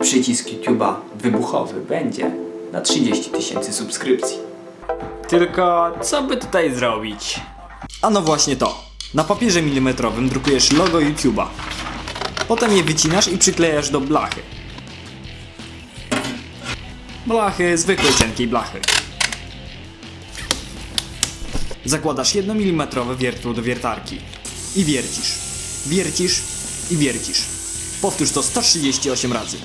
przycisk YouTube'a wybuchowy będzie na 30 tysięcy subskrypcji. Tylko co by tutaj zrobić? A no właśnie to. Na papierze milimetrowym drukujesz logo YouTube'a. Potem je wycinasz i przyklejasz do blachy. Blachy, zwykłej cienkiej blachy. Zakładasz 1 mm wiertło do wiertarki. I wiercisz. Wiercisz i wiercisz. Powtórz to 138 razy.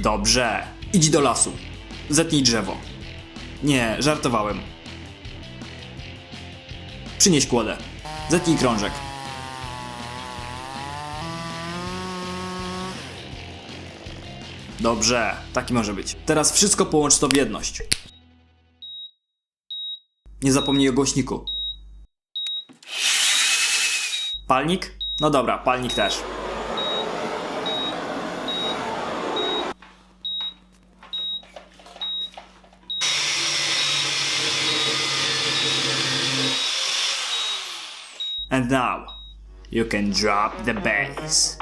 Dobrze. Idź do lasu. Zetnij drzewo. Nie, żartowałem. Przynieś kłodę. Zetnij krążek. Dobrze, taki może być. Teraz wszystko połącz to w jedność. Nie zapomnij o głośniku. Palnik? No dobra, palnik też. And now, you can drop the bass.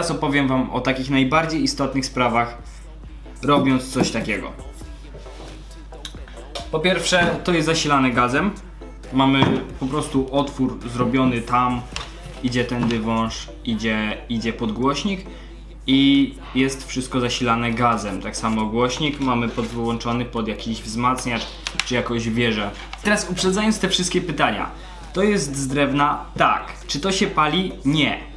Teraz opowiem Wam o takich najbardziej istotnych sprawach, robiąc coś takiego. Po pierwsze, to jest zasilane gazem. Mamy po prostu otwór zrobiony tam, idzie tędy wąż, idzie, idzie podgłośnik i jest wszystko zasilane gazem. Tak samo głośnik mamy podłączony pod jakiś wzmacniacz czy jakąś wieżę. Teraz uprzedzając te wszystkie pytania. To jest z drewna? Tak. Czy to się pali? Nie.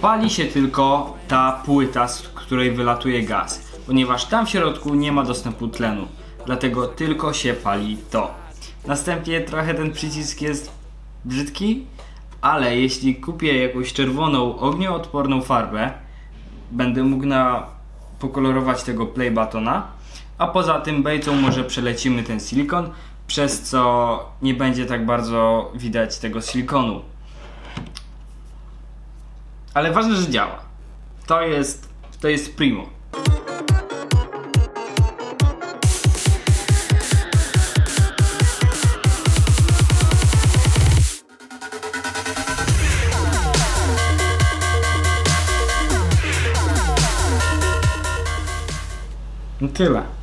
Pali się tylko ta płyta, z której wylatuje gaz, ponieważ tam w środku nie ma dostępu tlenu. Dlatego tylko się pali to. Następnie trochę ten przycisk jest brzydki, ale jeśli kupię jakąś czerwoną ognioodporną farbę, będę mógł na pokolorować tego play buttona, a poza tym bejcą może przelecimy ten silikon, przez co nie będzie tak bardzo widać tego silikonu. Ale ważne, że działa. To jest, to jest primo. No tyle.